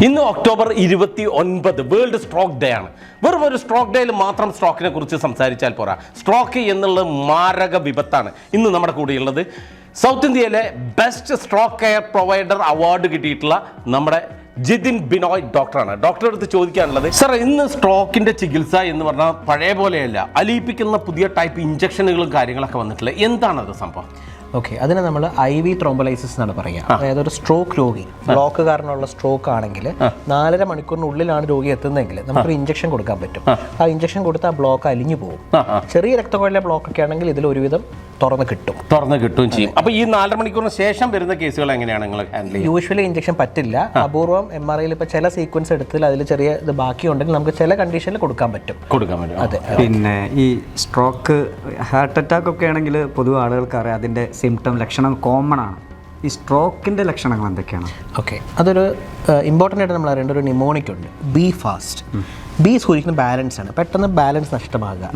ഇന്ന് ഒക്ടോബർ ഇരുപത്തി ഒൻപത് വേൾഡ് സ്ട്രോക്ക് ഡേ ആണ്. വെറും ഒരു സ്ട്രോക്ക് ഡേയിൽ മാത്രം സ്ട്രോക്കിനെ കുറിച്ച് സംസാരിച്ചാൽ പോരാ. സ്ട്രോക്ക് എന്നുള്ള മാരക വിപത്താണ്. ഇന്ന് നമ്മുടെ കൂടെയുള്ളത് സൗത്ത് ഇന്ത്യയിലെ best stroke care provider award കിട്ടിയിട്ടുള്ള നമ്മുടെ ജിതിൻ ബിനോയ് ഡോക്ടറാണ്. ഡോക്ടറെ അടുത്ത് ചോദിക്കാനുള്ളത് സാർ ഇന്ന് സ്ട്രോക്കിന്റെ ചികിത്സ എന്ന് പറഞ്ഞാൽ പഴയ പോലെയല്ല. അലിയിപ്പിക്കുന്ന പുതിയ ടൈപ്പ് ഇഞ്ചക്ഷനുകളും കാര്യങ്ങളൊക്കെ വന്നിട്ടില്ല? എന്താണത് സംഭവം? ഓക്കെ അതിന് നമ്മൾ ഐ വി ത്രോംബലൈസിസ് എന്നാണ് പറയുക. അതായത് ഒരു സ്ട്രോക്ക് രോഗി ബ്ലോക്ക് കാരണമുള്ള സ്ട്രോക്ക് ആണെങ്കിൽ നാലര മണിക്കൂറിനുള്ളിലാണ് രോഗി എത്തുന്നതെങ്കിൽ നമുക്കൊരു ഇഞ്ചക്ഷൻ കൊടുക്കാൻ പറ്റും. ആ. ഇഞ്ചക്ഷൻ കൊടുത്ത് ആ ബ്ലോക്ക് അലിഞ്ഞു പോകും. ചെറിയ രക്തക്കുഴലിലെ ബ്ലോക്ക് ഒക്കെ ആണെങ്കിൽ ഇതിൽ ഒരുവിധം തുറന്ന് കിട്ടും. തുറന്ന് കിട്ടും ചെയ്യും. അപ്പൊ ഈ നാലര മണിക്കൂറിന് ശേഷം വരുന്ന കേസുകൾ എങ്ങനെയാണ് നിങ്ങൾ ഹാൻഡിൽ ചെയ്യുന്നത് യൂഷ്വലി ഇഞ്ചക്ഷൻ പറ്റില്ല. അപൂർവം എം ആർ ഐയിൽ ഇപ്പോൾ ചില സീക്വൻസ് എടുത്തിൽ അതിൽ ചെറിയ ഇത് ബാക്കിയുണ്ടെങ്കിൽ നമുക്ക് ചില കണ്ടീഷനിൽ കൊടുക്കാൻ പറ്റും. കൊടുക്കാൻ പറ്റും. അതെ. പിന്നെ ഈ സ്ട്രോക്ക് ഹാർട്ട് അറ്റാക്ക് ഒക്കെ ആണെങ്കിൽ പൊതുവെ ആളുകൾക്ക് അറിയാം അതിന്റെ സിംറ്റം ലക്ഷണം കോമൺ ആണ്. ഈ സ്ട്രോക്കിന്റെ ലക്ഷണങ്ങൾ എന്തൊക്കെയാണ്? ഓക്കെ അതൊരു ഇമ്പോർട്ടന്റ് ആയിട്ട് നമ്മൾ അറിയേണ്ട ഒരു നിമോണിക് ഉണ്ട്. ബി ഫാസ്റ്റ് ബി സൂചിക്കുന്ന ബാലൻസ് ആണ്. പെട്ടെന്ന് ബാലൻസ് നഷ്ടമാകുക.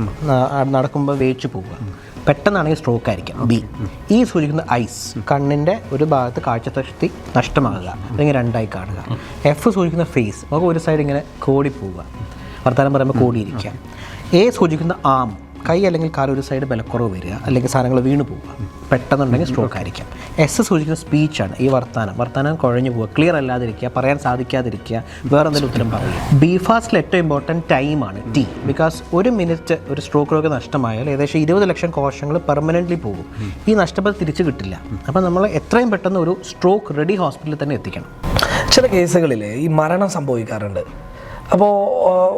നടക്കുമ്പോൾ വേച്ചു പോവുക. പെട്ടെന്നാണെങ്കിൽ സ്ട്രോക്ക് ആയിരിക്കാം. ബി ഈ സൂചിക്കുന്ന ഐസ് കണ്ണിന്റെ ഒരു ഭാഗത്ത് കാഴ്ചശക്തി നഷ്ടമാകുക. അല്ലെങ്കിൽ രണ്ടായി കാണുക. എഫ് സൂചിക്കുന്ന ഫേസ് നമുക്ക് ഒരു സൈഡ് ഇങ്ങനെ കോടി പോവുക. വർത്തമാനം പറയുമ്പോൾ കോടിയിരിക്കുക. എ സൂചിക്കുന്ന ആം കൈ അല്ലെങ്കിൽ കാൽ ഒരു സൈഡ് ബലക്കുറവ് വരിക അല്ലെങ്കിൽ സാധനങ്ങൾ വീണ് പോവുക. പെട്ടെന്നുണ്ടെങ്കിൽ സ്ട്രോക്ക് ആയിരിക്കാം. എസ് സൂചിക്കുന്ന സ്പീച്ചാണ് ഈ വർത്താനം. വർത്താനം കുഴഞ്ഞു പോവുക ക്ലിയർ അല്ലാതിരിക്കുക പറയാൻ സാധിക്കാതിരിക്കുക വേറെ എന്തെങ്കിലും ഉത്തരം പറയുക. ബി ഫാസ്റ്റിൽ ഏറ്റവും ഇമ്പോർട്ടന്റ് ടൈമാണ് ടി ബിക്കോസ് ഒരു മിനിറ്റ് ഒരു സ്ട്രോക്ക് രോഗം നഷ്ടമായാൽ ഏകദേശം ഇരുപത് ലക്ഷം കോശങ്ങൾ പെർമനന്റ്ലി പോകും. ഈ നഷ്ടപ്പെട്ട് തിരിച്ചു കിട്ടില്ല. അപ്പോൾ നമ്മൾ എത്രയും പെട്ടെന്ന് ഒരു സ്ട്രോക്ക് റെഡി ഹോസ്പിറ്റലിൽ തന്നെ എത്തിക്കണം. ചില കേസുകളിൽ ഈ മരണം സംഭവിക്കാറുണ്ട്. അപ്പോൾ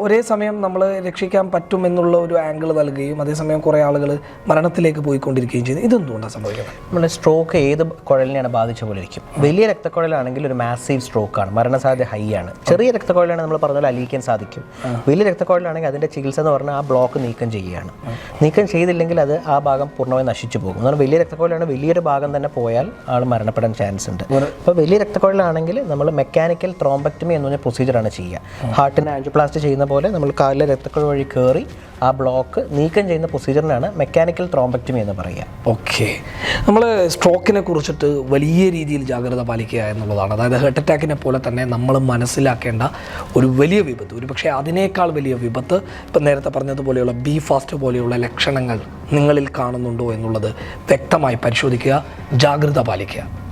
ഒരേ സമയം നമ്മൾ രക്ഷിക്കാൻ പറ്റുമെന്നുള്ള ഒരു ആംഗിൾ നൽകുകയും അതേസമയം കുറേ ആളുകൾ മരണത്തിലേക്ക് പോയിക്കൊണ്ടിരിക്കുകയും ചെയ്യുന്നു ഇതെന്തുകൊണ്ടാണ് സംഭവിക്കുന്നത്? നമ്മുടെ സ്ട്രോക്ക് ഏത് കുഴലിനെയാണ് ബാധിച്ച പോലെ ഇരിക്കും. വലിയ രക്തക്കുഴലാണെങ്കിൽ ഒരു മാസീവ് സ്ട്രോക്കാണ് മരണസാധ്യത ഹൈ ആണ്. ചെറിയ രക്തക്കുഴലാണ് നമ്മൾ പറഞ്ഞ പോലെ അലിയിക്കാൻ സാധിക്കും. വലിയ രക്തക്കുഴലാണെങ്കിൽ അതിന്റെ ചികിത്സ എന്ന് പറഞ്ഞാൽ ആ ബ്ലോക്ക് നീക്കം ചെയ്യുകയാണ്. നീക്കം ചെയ്തില്ലെങ്കിൽ അത് ആ ഭാഗം പൂർണമായി നശിച്ചു പോകും. എന്നാൽ വലിയ രക്തക്കുഴലാണ് വലിയൊരു ഭാഗം തന്നെ പോയാൽ ആൾ മരണപ്പെടാൻ ചാൻസ് ഉണ്ട്. അപ്പോൾ വലിയ രക്തക്കുഴലാണെങ്കിൽ നമ്മൾ മെക്കാനിക്കൽ ത്രോംബക്ടമി എന്ന് പറഞ്ഞ പ്രൊസീജിയറാണ് ചെയ്യുക. ഹാർട്ടിന് ആൻജിയോപ്ലാസ്റ്റ് ചെയ്യുന്ന പോലെ നമ്മൾ കാലിലെ രക്തക്കുഴൽ വഴി കയറി ആ ബ്ലോക്ക് നീക്കം ചെയ്യുന്ന പ്രൊസീജിയറിനാണ് മെക്കാനിക്കൽ ത്രോംബക്ടമി എന്ന് പറയുക. ഓക്കെ നമ്മൾ സ്ട്രോക്കിനെ കുറിച്ചിട്ട് വലിയ രീതിയിൽ ജാഗ്രത പാലിക്കുക എന്നുള്ളതാണ്. അതായത് ഹെർട്ട് അറ്റാക്കിനെ പോലെ തന്നെ നമ്മൾ മനസ്സിലാക്കേണ്ട ഒരു വലിയ വിപത്ത് ഒരു പക്ഷേ അതിനേക്കാൾ വലിയ വിപത്ത് ഇപ്പം നേരത്തെ പറഞ്ഞതുപോലെയുള്ള ബി ഫാസ്റ്റ് പോലെയുള്ള ലക്ഷണങ്ങൾ നിങ്ങളിൽ കാണുന്നുണ്ടോ എന്നുള്ളത് വ്യക്തമായി പരിശോധിക്കുക ജാഗ്രത പാലിക്കുക.